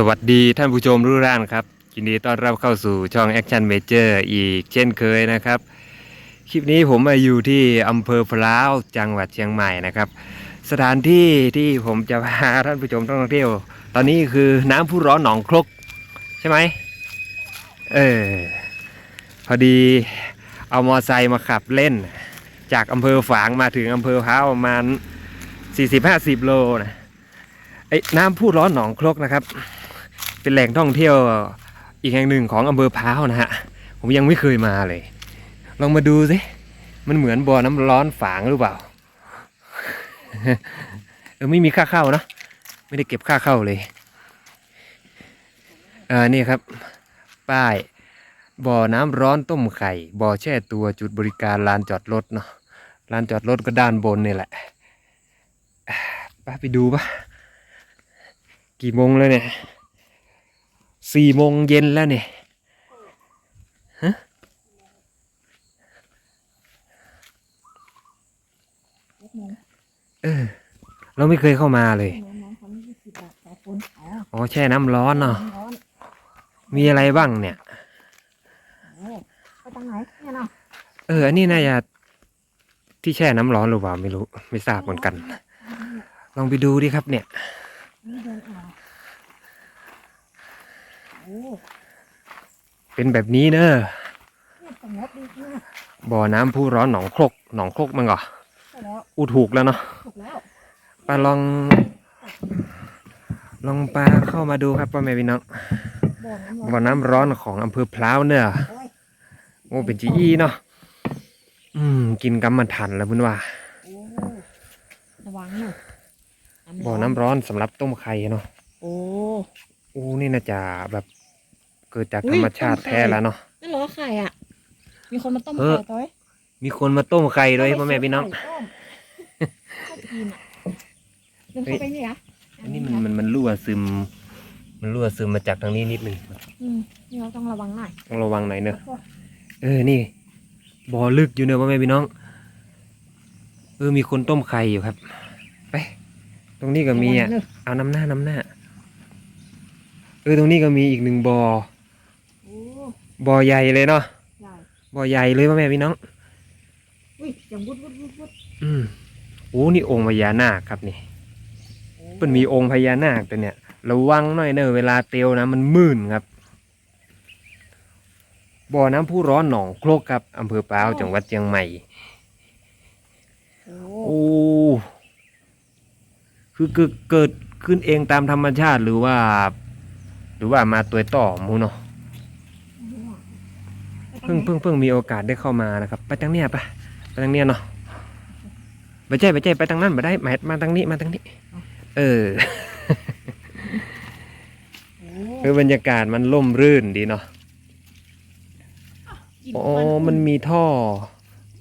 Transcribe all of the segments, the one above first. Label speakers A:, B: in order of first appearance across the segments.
A: สวัสดีท่านผู้ชมทุกท่านครับยินดีต้อนรับเข้าสู่ช่อง Action Major อีกเช่นเคยนะครับ คลิปนี้ผมมาอยู่ที่อำเภอพร้าวจังหวัดเชียงใหม่นะครับ สถานที่ที่ผมจะพาท่านผู้ชมท่องเที่ยว ตอนนี้คือน้ำพุร้อนหนองครกใช่ไหมเออพอดีเอามอไซค์มาขับเล่น จากอำเภอฝางมาถึงอำเภอพร้าวประมาณ40-50 โลนะไอ้น้ำพุร้อนหนองครกนะครับ เป็นแหล่งท่องเที่ยวอีกแห่งหนึ่งของอำเภอพร้าวนะฮะ ผมยังไม่เคยมาเลย ลองมาดูสิ มันเหมือนบ่อน้ำร้อนฝางหรือเปล่า เออไม่มีค่าเข้านะ ไม่ได้เก็บค่าเข้าเลยเออนี่ครับ ป้าย บ่อน้ำร้อนต้มไข่ บ่อแช่ตัวจุดบริการลานจอดรถเนาะ ลานจอดรถก็ด้านบนนี่แหละป้าไปดูปะกี่โมงแล้วเนี่ย สี่โมงเย็นแล้วเนี่ย
B: หกโมง
A: เออ เราไม่เคยเข้ามาเลย
B: อ๋อ
A: แช่น้ำร้อนเนาะมีอะไรบ้างเนี่ย
B: ไปทางไหนเนี่ยเนาะ
A: เอออันนี้น่าจะที่แช่น้ำร้อนหรือเปล่าไม่รู้ ไม่ทราบเหมือนกัน ลองไปดูดิครับเนี่ย
B: นี่ เดินอ่าวโอ้
A: เป็นแบบนี้เนอะ
B: เนี่ยสงบดีมาก
A: บ่อน้ำพุร้อนหนองครกหนองครกมั้งเหรอ
B: ใช่แล้ว
A: อูถูกแล้วเนาะ
B: ถูกแล้ว
A: ปลาลอง ลองปลาเข้ามาดูครับพ่อแม่พี่น้อง
B: บ่อน้ำร้อน
A: บ่อน้ำร้อนของอำเภอพร้าวเนอะ
B: โอ้ย
A: โอ้เป็นจีอีเนาะอืม กินกำมันทันแล้วเพื่อนว่า
B: โอ้ระวังหน่อย
A: บ่อน้ำร้อนสำหรับต้มไข่เนาะ
B: โอ้
A: โอ้นี่น่าจะแบบเกิดจาก
B: อุ๊
A: ธ
B: ย
A: รรมชาติ
B: ต้มไข่
A: แท้แล้วเนาะ
B: นั่นเหรอไข่อะ มีคนมาต้ม
A: เอ
B: ไข่
A: อ
B: ต้อย
A: มีคนมาต้มไข่ด้วยพ่อแม่พี่น้อง
B: ไข่ต้มชอบกินอะเดินเข้าไปนี่เหรอ
A: อันนี้มันมันมันรั่วซึม มันรั่วซึมมาจากทางนี้นิดนึง
B: อืมนี่เราต้องระวังหน่อย
A: ต้องระวังหน่อยเนอะเออนี่บ่อลึกอยู่เนอะพ่อแม่พี่น้อง เออมีคนต้มไข่อยู่ครับ ไป ตรงนี้ก็มีอะ
B: ระวังเน
A: เอาน้ำหน้าน้ำหน้า เออตรงนี้ก็มีอีกหนึ่งบ่อ
B: โอ้
A: บ่อใหญ่เลยเนาะ
B: ใหญ่
A: บ่อใหญ่เลยพ่อแม่พี่น้อง
B: อุ้ยอย่างวุดวุดวุดวุด
A: อืมโอ้นี่องค์พญานาคครับนี่
B: โอ้
A: มันมีองค์พญานาคตัวเนี่ยระวังหน่อยเนอะเวลาเตียวนะมันมื่นครับ บ่อน้ำพุร้อนหนองโครกครับอำเภอปราวจังหวัดเชียงใหม่
B: โอ้
A: โอ้คือเกิดเกิดขึ้นเองตามธรรมชาติหรือว่า หรือว่ามาตัวต่อหมูเนาะ เพิ่งเพิ่งเพิ่งมีโอกาสได้เข้ามานะครับ ไปทางเนี้ยปะไปทางเนี้ยเนาะไปใจไปใจไปทางนั้นมาได้มามาทางนี้มาทางนี้ เออ
B: โอ้
A: คือบรรยากาศมันร่มรื่นดีเนาะ
B: กลิ่
A: อ๋อมันมีท่อ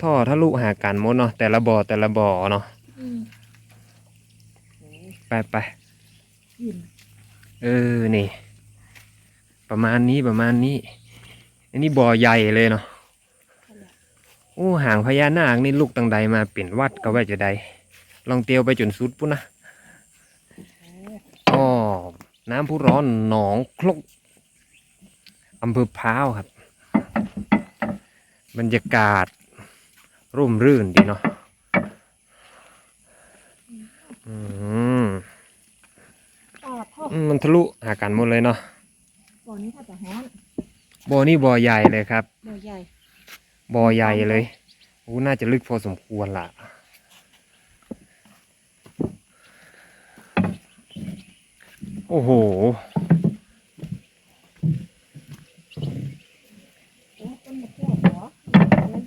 A: ท่อทะลุหากันหมดเนาะแต่ละบ่อแต่ละบ่อเนาะ
B: อืมโอ้
A: ไปไป
B: กลิ่น
A: เออนี่ ประมาณนี้ประมาณนี้ อันนี้บ่อใหญ่เลยเนาะโอ้ห่างพญานาคนี่ลูกตังใดมาเปลี่ยนวัดก็ว่าจะได้ลองเตียวไปจนสุดปุ๊นนะ
B: โอ้
A: อ๋อน้ำพุร้อนหนองคลกอำเภอพร้าวครับ บรรยากาศ ร่มรื่นดีเนาะอืม
B: ปอดท่อ
A: อืมมันทะลุหากันหมดเลยเนาะ
B: บ่อนี้ถ้าจะฮ้อน
A: บ่อนี่บ่อใหญ่เลยครับ
B: บ่อใหญ่
A: บ่อใหญ่เลยโอ้น่าจะลึกพอสมควรล่ะโอ้โห
B: โอ้ต้นมะเขือเหรอ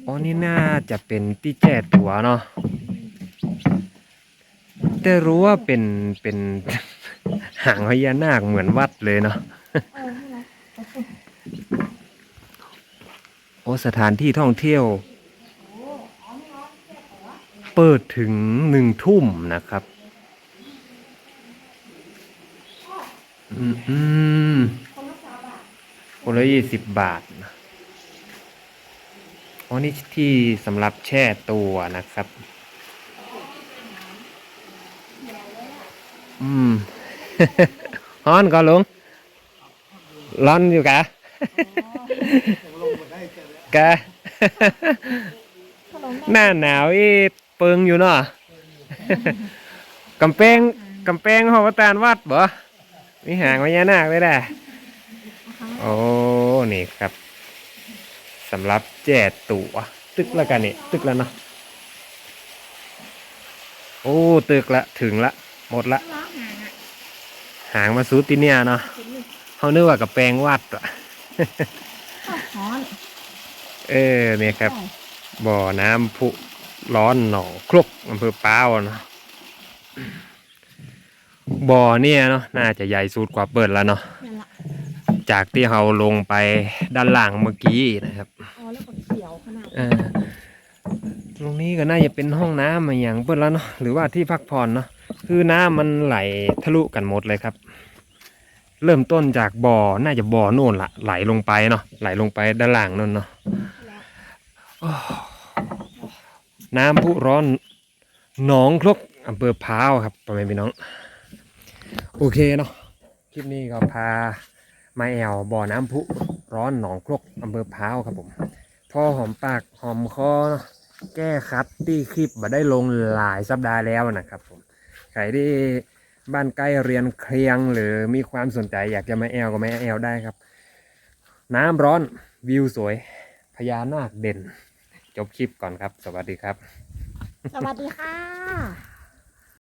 A: อ๋อนี่น่าจะเป็นที่แจ้ตัวเนาะแต่รู้ว่าเป็นเป็นหางพญานาคเหมือนวัดเลยเนาะ
B: เออนี่นะเอาสิ
A: โอ้สถานที่ท่องเที่ยว เปิดถึงหนึ่งทุ่มนะครับ อืมคนละยี่สิบบาทนะอ๋อนี่ที่สำหรับแช่ตัวนะครับ อืมฮ้อนก่อนลุงร้อนอยู่กะ กะ
B: ขนม
A: หน้าหนาวอีเปิงอยู่เนาะกำแพงกำแพงหอวตารวัดบ่มีหางพญานาคเลยแหละโอ้นี่ครับสำหรับแจกตั๋วตึกแล้วกันนี่ตึกแล้วเนาะโอ้ตึกละถึงละ หมดละ
B: ล้างหางอะ
A: หางมาซูติเนี่ยเนาะ
B: เห็นอยู่
A: เขานึกว่ากระแปลงวัดอะ
B: ข้าวฮ้อน
A: เออเนี่ยครับ บ่อน้ำพุร้อนหนองครกอำเภอป้าวเนาะบ่อเนี่ยเนาะน่าจะใหญ่สุดกว่าเปิดแล้วเนาะ
B: นั่นละ
A: จากที่เราลงไปด้านล่างเมื่อกี้นะครับ
B: อ๋อแล้วก็เขียวขนาด
A: เออตรงนี้ก็น่าจะเป็นห้องน้ำมาอย่างเปิดแล้วเนาะหรือว่าที่พักผ่อนเนาะคือน้ำมันไหลทะลุกันหมดเลยครับ เริ่มต้นจากบ่อน่าจะบ่อโน่นละไหลลงไปเนาะไหลลงไปด้านล่างนั่นเนาะ
B: แล้ว
A: น้ำพุร้อนหนองครกอำเภอพ้าวครับพ่อแม่พี่น้อง โอเคเนาะคลิปนี้ก็พามาแอวบ่อน้ำพุร้อนหนองครกอำเภอพ้าวครับผมพอหอมปากหอมคอเนาะแก้คัดที่คลิปมาได้ลงหลายสัปดาห์แล้วนะครับผมใครที่บ้านใกล้เรียนเคลียงหรือมีความสนใจอยากจะมาแอลก็มาแอลได้ครับ น้ำร้อนวิวสวยพญานาคเด่น จบคลิปก่อนครับ สวัสดีครับ
B: สวัสดีค่ะ